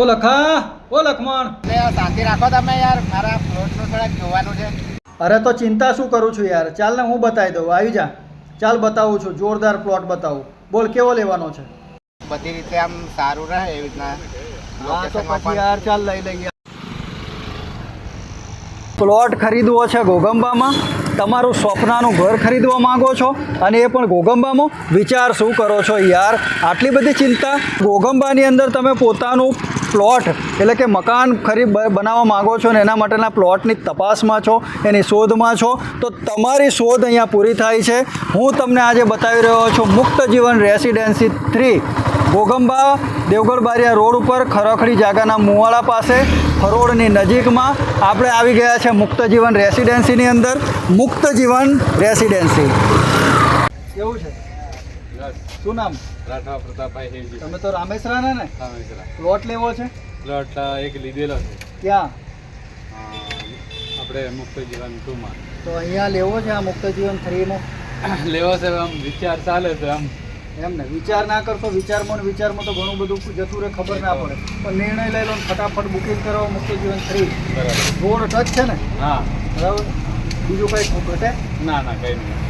ઓ લખા ઓ લખમણ. શાંતિ રાખો તમે યાર. મારા પ્લોટનું થોડાક જોવાનું છે. અરે તો ચિંતા શું કરું છું યાર? ચાલ ને હું બતાવી દઉં. આવી જા. ચાલ બતાવું છું. જોરદાર પ્લોટ બતાવું. બોલ કેવો લેવાનો છે? બધી રીતે આમ સારું રહે એવી રીતના હા તો પછી યાર ચાલ લઈ લઈએ. પ્લોટ ખરીદવો છે ગોગંબામાં. તમારું સ્વપ્નાનું ઘર ખરીદવા માંગો છો અને એ પણ ગોગંબામાં. વિચાર શું કરો છો યાર? આટલી બધી ચિંતા ગોગંબાની અંદર તમે પોતાનું પ્લોટ એટલે કે મકાન ખરી બનાવવા માંગો છો ને એના માટેના પ્લોટની તપાસમાં છો, એની શોધમાં છો, તો તમારી શોધ અહીંયા પૂરી થાય છે. હું તમને આજે બતાવી રહ્યો છું મુક્ત જીવન residency three, Gogamba, Devgadh Baria road ઉપર ખરખડી જાગાના મુવાડા પાસે ફરોડની નજીકમાં આપણે આવી ગયા છે મુક્ત જીવન રેસિડેન્સીની અંદર મુક્ત જીવન રેસિડેન્સી. એવું છે? શું નામ? રાઠવા પ્રતાપભાઈ હેજી. તમે તો રામેશ્વરાના ને? રામેશ્વરા. પ્લોટ લેવો છે? પ્લોટ એક લીધેલો છે. ક્યાં? આપણે મુક્ત જીવન ટુમાં. તો અહીંયા લેવો છે આ મુક્ત જીવન થ્રીમાં લેવો છે આમ વિચાર ચાલે છે આમ. એમ ને વિચાર ના કરશો વિચારમાં ને વિચારમાં તો ઘણું બધું જતું રહે ખબર ના પડે. પણ નિર્ણય લઈ લો ફટાફટ બુકિંગ કરો મુક્ત જીવન થ્રી બરાબર. રોડ ટચ છે ને? હા. બરાબર? બીજું કંઈ ઘટે ના ના કંઈ નહીં.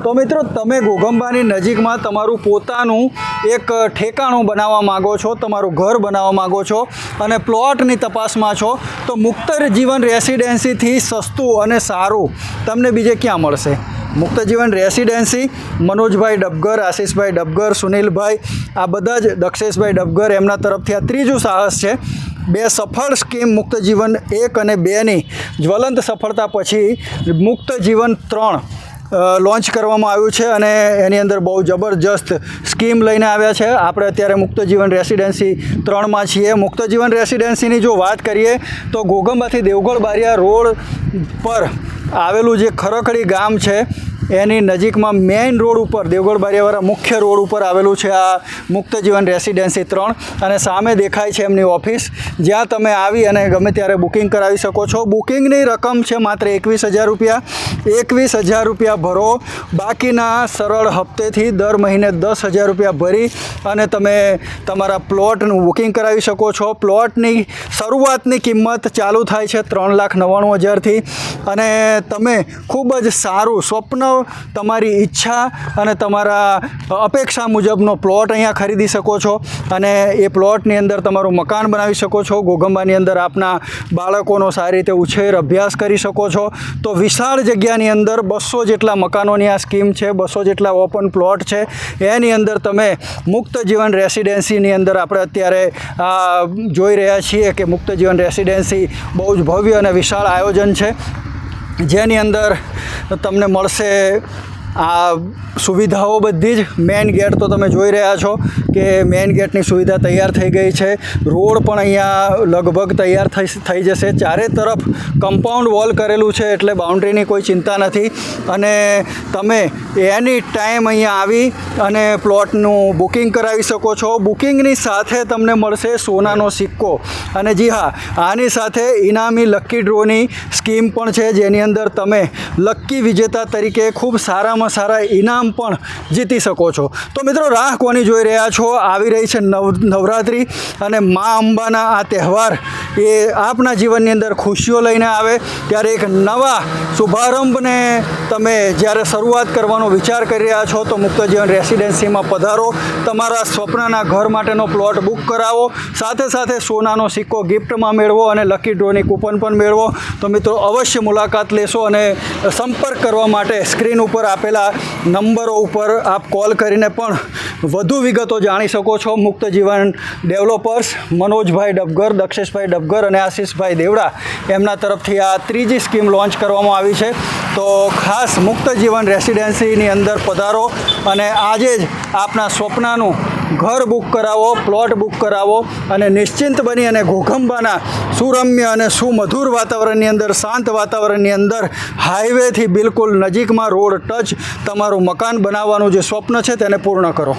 તો મિત્રો, તમે ઘોઘંબાની નજીકમાં તમારું પોતાનું એક ઠેકાણું બનાવવા માગો છો, તમારું ઘર બનાવવા માગો છો અને પ્લોટની તપાસમાં છો, તો મુક્તર જીવન રેસિડેન્સીથી સસ્તું અને સારું તમને બીજે ક્યાં મળશે? મુક્ત જીવન રેસિડેન્સી, મનોજભાઈ ડબગર, આશીષભાઈ ડબગર, સુનિલભાઈ, આ બધા જ દક્ષેશભાઈ ડબગર એમના તરફથી આ ત્રીજું સાહસ છે. બે સફળ સ્કીમ મુક્ત જીવન એક અને બેની જ્વલંત સફળતા પછી મુક્ત જીવન ત્રણ. લોન્ચ કરવામાં આવ્યું છે અને એની અંદર બહુ જબરજસ્ત સ્કીમ લઈને આવ્યા છે. આપણે અત્યારે મુક્ત જીવન રેસિડેન્સી ત્રણમાં છીએ. મુક્ત જીવન રેસિડેન્સીની જો વાત કરીએ, તો ગોગંબાથી દેવગઢ બારિયા રોડ પર આવેલું જે ખરખડી ગામ છે એની નજીકમાં મેઇન રોડ ઉપર, દેવગઢ બારિયાવાળા મુખ્ય રોડ ઉપર આવેલું છે આ મુક્ત જીવન રેસિડેન્સી ત્રણ અને સામે દેખાય છે એમની ઓફિસ. જ્યાં તમે આવી અને ગમે ત્યારે બુકિંગ કરાવી શકો છો. બુકિંગની રકમ છે માત્ર એકવીસ હજાર રૂપિયા. એકવીસ હજાર રૂપિયા ભરો. બાકીના સરળ હપ્તેથી દર મહિને દસ હજાર રૂપિયા ભરી અને તમે તમારા પ્લોટનું બુકિંગ કરાવી શકો છો. પ્લોટની શરૂઆતની કિંમત ચાલુ થાય છે ત્રણ લાખ નવ્વાણું હજારથી. અને તમે ખૂબ જ સારું સ્વપ્ન તમારી ઈચ્છા અને તમારા અપેક્ષા મુજબનો પ્લોટ અહીંયા ખરીદી શકો છો અને એ પ્લોટની અંદર તમારું મકાન બનાવી શકો છો. ગોગંબાની અંદર આપના બાળકોનો સારી રીતે ઉછેર અભ્યાસ કરી શકો છો. તો વિશાળ જગ્યાની અંદર બસો જેટલા મકાનોની આ સ્કીમ છે, બસો જેટલા ઓપન પ્લોટ છે. એની અંદર તમે મુક્ત જીવન રેસિડેન્સીની અંદર આપણે અત્યારે જોઈ રહ્યા છીએ કે મુક્ત જીવન રેસિડેન્સી બહુ જ ભવ્ય અને વિશાળ આયોજન છે. જેની અંદર તમને મળશે આ સુવિધાઓ બધી જ મેઇન ગેટ તો તમે જોઈ રહ્યા છો. કે મેઇન ગેટની સુવિધા તૈયાર થઈ ગઈ છે. રોડ પણ અહીંયા લગભગ તૈયાર થઈ થઈ જશે. ચારે તરફ કમ્પાઉન્ડ વોલ કરેલું છે એટલે બાઉન્ડ્રીની કોઈ ચિંતા નથી. અને તમે એની ટાઈમ અહીંયા આવી અને પ્લોટનું બુકિંગ કરાવી શકો છો. બુકિંગની સાથે તમને મળશે સોનાનો સિક્કો. અને જી હા, આની સાથે ઇનામી લક્કી ડ્રોની સ્કીમ પણ છે, જેની અંદર તમે લક્કી વિજેતા તરીકે ખૂબ સારામાં સારા ઇનામ પણ જીતી શકો છો. તો મિત્રો રાહ કોની જોઈ રહ્યા છો? આવી રહી છે નવ, નવરાત્રિ અને મા અંબાના આ તહેવાર એ આપના જીવનની અંદર ખુશીઓ લઈને આવે ત્યારે એક નવા શુભારંભને તમે જ્યારે શરૂઆત કરવાનો વિચાર કરી રહ્યા છો તો મુક્ત જીવન રેસિડેન્સીમાં પધારો, તમારા સ્વપ્નના ઘર માટેનો પ્લોટ બુક કરાવો, સાથે સાથે સોનાનો સિક્કો ગિફ્ટમાં મેળવો અને લકી ડ્રોની કૂપન પણ મેળવો. તો મિત્રો અવશ્ય મુલાકાત લેશો અને સંપર્ક કરવા માટે સ્ક્રીન ઉપર આપેલા નંબરો ઉપર આપ કોલ કરીને પણ વધુ વિગતો જાણી શકો છો. મુક્ત જીવન ડેવલપર્સ મનોજભાઈ ડબગર, દક્ષેશભાઈ ડબગર અને આશીષભાઈ દેવડા. એમના તરફથી આ ત્રીજી સ્કીમ લોન્ચ કરવામાં આવી છે. તો ખાસ મુક્ત જીવન રેસિડેન્સીની અંદર પધારો અને આજે જ આપના સ્વપ્નાનું ઘર બુક કરાવો, પ્લોટ બુક કરાવો અને નિશ્ચિંત બની અને ઘોઘંબાના સુરમ્ય અને સુમધુર વાતાવરણની અંદર, શાંત વાતાવરણની અંદર હાઈવેથી બિલકુલ નજીકમાં રોડ ટચ તમારું મકાન બનાવવાનું જે સ્વપ્ન છે તેને પૂર્ણ કરો.